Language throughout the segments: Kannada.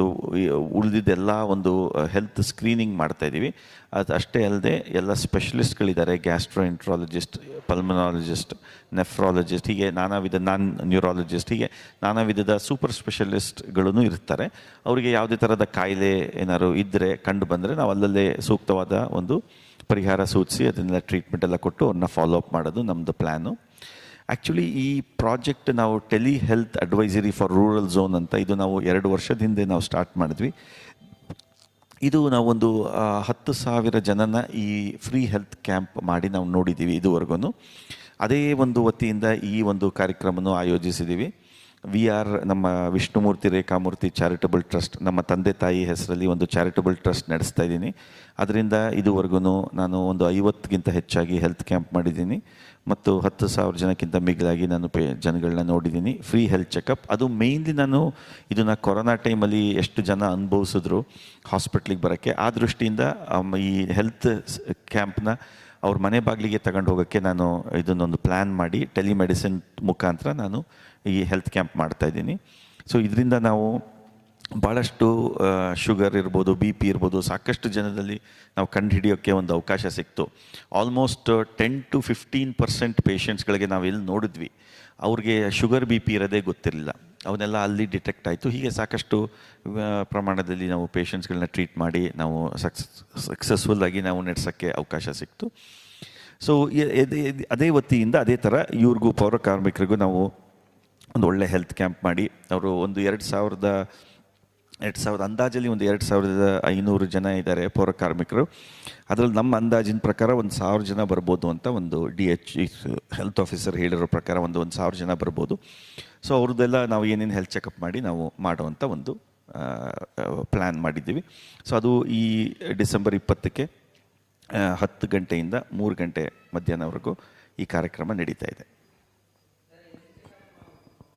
ಮತ್ತು ಉಳಿದಿದ್ದೆಲ್ಲ ಒಂದು ಹೆಲ್ತ್ ಸ್ಕ್ರೀನಿಂಗ್ ಮಾಡ್ತಾಯಿದ್ದೀವಿ ಅದು ಅಷ್ಟೇ ಅಲ್ಲದೆ ಎಲ್ಲ ಸ್ಪೆಷಲಿಸ್ಟ್ಗಳಿದ್ದಾರೆ ಗ್ಯಾಸ್ಟ್ರೋ ಎಂಟ್ರಾಲಜಿಸ್ಟ್ ಪಲ್ಮನಾಲಜಿಸ್ಟ್ ನೆಫ್ರಾಲಜಿಸ್ಟ್ ಹೀಗೆ ನಾನಾ ವಿಧ ನಾನ್ ನ್ಯೂರಾಲಜಿಸ್ಟ್ ಹೀಗೆ ನಾನಾ ವಿಧದ ಸೂಪರ್ ಸ್ಪೆಷಲಿಸ್ಟ್ಗಳೂ ಇರ್ತಾರೆ. ಅವರಿಗೆ ಯಾವುದೇ ಥರದ ಕಾಯಿಲೆ ಏನಾದ್ರು ಇದ್ದರೆ ಕಂಡು ಬಂದರೆ ನಾವು ಅಲ್ಲಲ್ಲೇ ಸೂಕ್ತವಾದ ಒಂದು ಪರಿಹಾರ ಸೂಚಿಸಿ, ಅದನ್ನೆಲ್ಲ ಟ್ರೀಟ್ಮೆಂಟ್ ಎಲ್ಲ ಕೊಟ್ಟು ಅವ್ರನ್ನ ಫಾಲೋ ಅಪ್ ಮಾಡೋದು ನಮ್ಮದು ಪ್ಲ್ಯಾನು ಆ್ಯಕ್ಚುಲಿ ಈ ಪ್ರಾಜೆಕ್ಟ್ ನಾವು tele health advisory for rural zone ಅಂತ ಇದು ನಾವು ಎರಡು ವರ್ಷದ ಹಿಂದೆ ನಾವು ಸ್ಟಾರ್ಟ್ ಮಾಡಿದ್ವಿ. ಇದು ನಾವೊಂದು ಹತ್ತು ಸಾವಿರ ಜನನ ಈ ಫ್ರೀ ಹೆಲ್ತ್ ಕ್ಯಾಂಪ್ ಮಾಡಿ ನಾವು ನೋಡಿದ್ದೀವಿ ಇದುವರೆಗೂ ಅದೇ ಒಂದು ವತಿಯಿಂದ ಈ ಒಂದು ಕಾರ್ಯಕ್ರಮವನ್ನು ಆಯೋಜಿಸಿದ್ದೀವಿ ವಿ ಆರ್ ನಮ್ಮ ವಿಷ್ಣುಮೂರ್ತಿ, ರೇಖಾಮೂರ್ತಿ ಚಾರಿಟಬಲ್ ಟ್ರಸ್ಟ್, ನಮ್ಮ ತಂದೆ ತಾಯಿ ಹೆಸರಲ್ಲಿ ಒಂದು ಚಾರಿಟಬಲ್ ಟ್ರಸ್ಟ್ ನಡೆಸ್ತಾ ಇದ್ದೀನಿ. ಅದರಿಂದ ಇದುವರೆಗೂ ನಾನು ಒಂದು ಐವತ್ತಕ್ಕಿಂತ ಹೆಚ್ಚಾಗಿ ಹೆಲ್ತ್ ಕ್ಯಾಂಪ್ ಮಾಡಿದ್ದೀನಿ. ಮತ್ತು ಹತ್ತು ಸಾವಿರ ಜನಕ್ಕಿಂತ ಮಿಗಿಲಾಗಿ ನಾನು ಪೇ, ಜನಗಳನ್ನ ನೋಡಿದ್ದೀನಿ. Free health checkup. ಅದು ಮೇಯ್ನ್ಲಿ ನಾನು ಇದನ್ನು ಕೊರೋನಾ ಟೈಮಲ್ಲಿ ಎಷ್ಟು ಜನ ಅನುಭವಿಸಿದ್ರು ಹಾಸ್ಪಿಟ್ಲಿಗೆ ಬರೋಕ್ಕೆ. ಆ ದೃಷ್ಟಿಯಿಂದ ಈ ಹೆಲ್ತ್ ಕ್ಯಾಂಪ್ನ ಅವ್ರ ಮನೆ ಬಾಗಿಲಿಗೆ ತಗೊಂಡು ಹೋಗೋಕ್ಕೆ ನಾನು ಇದನ್ನೊಂದು ಪ್ಲ್ಯಾನ್ ಮಾಡಿ ಟೆಲಿಮೆಡಿಸಿನ್ ಮುಖಾಂತರ ನಾನು ಈ ಹೆಲ್ತ್ ಕ್ಯಾಂಪ್ ಮಾಡ್ತಾ ಇದ್ದೀನಿ. ಸೊ ಇದರಿಂದ ನಾವು ಭಾಳಷ್ಟು ಶುಗರ್ ಇರ್ಬೋದು ಬಿ ಪಿ ಇರ್ಬೋದು, ಸಾಕಷ್ಟು ಜನದಲ್ಲಿ ನಾವು ಕಂಡುಹಿಡಿಯೋಕ್ಕೆ ಒಂದು ಅವಕಾಶ ಸಿಕ್ತು. Almost ten to fifteen percent ಪೇಷಂಟ್ಸ್ಗಳಿಗೆ ನಾವು ಎಲ್ಲಿ ನೋಡಿದ್ವಿ, ಅವ್ರಿಗೆ ಶುಗರ್ ಬಿ ಪಿ ಇರೋದೇ ಗೊತ್ತಿರಲಿಲ್ಲ. ಅವನ್ನೆಲ್ಲ ಅಲ್ಲಿ ಡಿಟೆಕ್ಟ್ ಆಯಿತು. ಹೀಗೆ ಸಾಕಷ್ಟು ಪ್ರಮಾಣದಲ್ಲಿ ನಾವು ಪೇಷಂಟ್ಸ್ಗಳನ್ನ ಟ್ರೀಟ್ ಮಾಡಿ ನಾವು ಸಕ್ಸ್, ಸಕ್ಸಸ್ಫುಲ್ ಆಗಿ ನಾವು ನಡೆಸೋಕ್ಕೆ ಅವಕಾಶ ಸಿಕ್ತು. ಸೊ ಅದೇ ವತಿಯಿಂದ ಅದೇ ಥರ ಇವ್ರಿಗೂ ಪೌರ ಕಾರ್ಮಿಕರಿಗೂ ನಾವು ಒಂದು ಒಳ್ಳೆ ಹೆಲ್ತ್ ಕ್ಯಾಂಪ್ ಮಾಡಿ, ಅವರು ಒಂದು ಎರಡು ಸಾವಿರದ ಎರಡು ಸಾವಿರದ ಅಂದಾಜಲ್ಲಿ ಒಂದು ಎರಡು ಸಾವಿರದ ಐನೂರು ಜನ ಇದ್ದಾರೆ ಪೌರ ಕಾರ್ಮಿಕರು. ಅದರಲ್ಲಿ ನಮ್ಮ ಅಂದಾಜಿನ ಪ್ರಕಾರ ಒಂದು ಸಾವಿರ ಜನ ಬರ್ಬೋದು ಅಂತ ಒಂದು ಡಿ ಎಚ್ ಹೆಲ್ತ್ ಆಫೀಸರ್ ಹೇಳಿರೋ ಪ್ರಕಾರ ಒಂದು ಒಂದು ಸಾವಿರ ಜನ ಬರ್ಬೋದು. ಸೊ ಅವ್ರದ್ದೆಲ್ಲ ನಾವು ಏನೇನು ಹೆಲ್ತ್ ಚೆಕಪ್ ಮಾಡಿ ನಾವು ಮಾಡುವಂಥ ಒಂದು ಪ್ಲ್ಯಾನ್ ಮಾಡಿದ್ದೀವಿ. ಸೊ ಅದು ಈ ಡಿಸೆಂಬರ್ ಇಪ್ಪತ್ತಕ್ಕೆ ಹತ್ತು ಗಂಟೆಯಿಂದ ಮೂರು ಗಂಟೆ ಮಧ್ಯಾಹ್ನವರೆಗೂ ಈ ಕಾರ್ಯಕ್ರಮ ನಡೀತಾ ಇದೆ.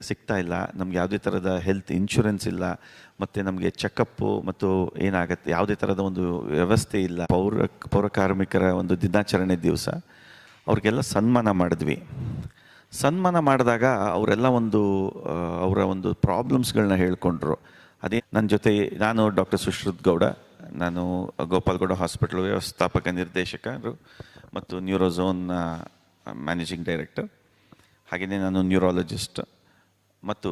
ಸಿಗ್ತಾ ಇಲ್ಲ. ನಮ್ಗೆ ಯಾವುದೇ ಥರದ ಹೆಲ್ತ್ ಇನ್ಶೂರೆನ್ಸ್ ಇಲ್ಲ. ಮತ್ತು ನಮಗೆ ಚೆಕಪ್ಪು ಮತ್ತು ಏನಾಗುತ್ತೆ? ಯಾವುದೇ ಥರದ ಒಂದು ವ್ಯವಸ್ಥೆ ಇಲ್ಲ. ಪೌರ ಪೌರ ಕಾರ್ಮಿಕರ ಒಂದು ದಿನಾಚರಣೆ ದಿವಸ. ಅವ್ರಿಗೆಲ್ಲ ಸನ್ಮಾನ ಮಾಡಿದ್ವಿ. ಸನ್ಮಾನ ಮಾಡಿದಾಗ ಅವರೆಲ್ಲ ಒಂದು ಅವರ ಒಂದು ಪ್ರಾಬ್ಲಮ್ಸ್ಗಳನ್ನ ಹೇಳ್ಕೊಂಡ್ರು. ಅದೇ ನನ್ನ ಜೊತೆ ನಾನು ಡಾಕ್ಟರ್ ಸುಶ್ರುತ್ ಗೌಡ, ನಾನು ಗೋಪಾಲ್ಗೌಡ ಹಾಸ್ಪಿಟಲ್ ವ್ಯವಸ್ಥಾಪಕ ನಿರ್ದೇಶಕರು ಮತ್ತು ನ್ಯೂರೋಝೋನ್ ಮ್ಯಾನೇಜಿಂಗ್ ಡೈರೆಕ್ಟರ್ ಹಾಗೆಯೇ ನಾನು ನ್ಯೂರಾಲಜಿಸ್ಟ್ ಮತ್ತು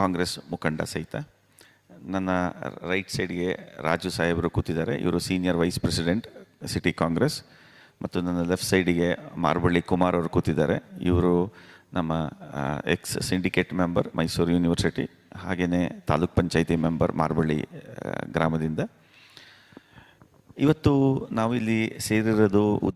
ಕಾಂಗ್ರೆಸ್ ಮುಖಂಡ ಸಹಿತ. ನನ್ನ ರೈಟ್ ಸೈಡ್ಗೆ ರಾಜು ಸಾಹೇಬರು ಕೂತಿದ್ದಾರೆ. ಇವರು senior vice president city Congress. ಮತ್ತು ನನ್ನ ಲೆಫ್ಟ್ ಸೈಡಿಗೆ ಮಾರ್ಬಳ್ಳಿ ಕುಮಾರ್ ಅವರು ಕೂತಿದ್ದಾರೆ. ಇವರು ನಮ್ಮ ex syndicate member Mysore university ಹಾಗೆಯೇ ತಾಲೂಕ್ ಪಂಚಾಯಿತಿ ಮೆಂಬರ್ ಮಾರ್ಬಳ್ಳಿ ಗ್ರಾಮದಿಂದ. ಇವತ್ತು ನಾವಿಲ್ಲಿ ಸೇರಿರೋದು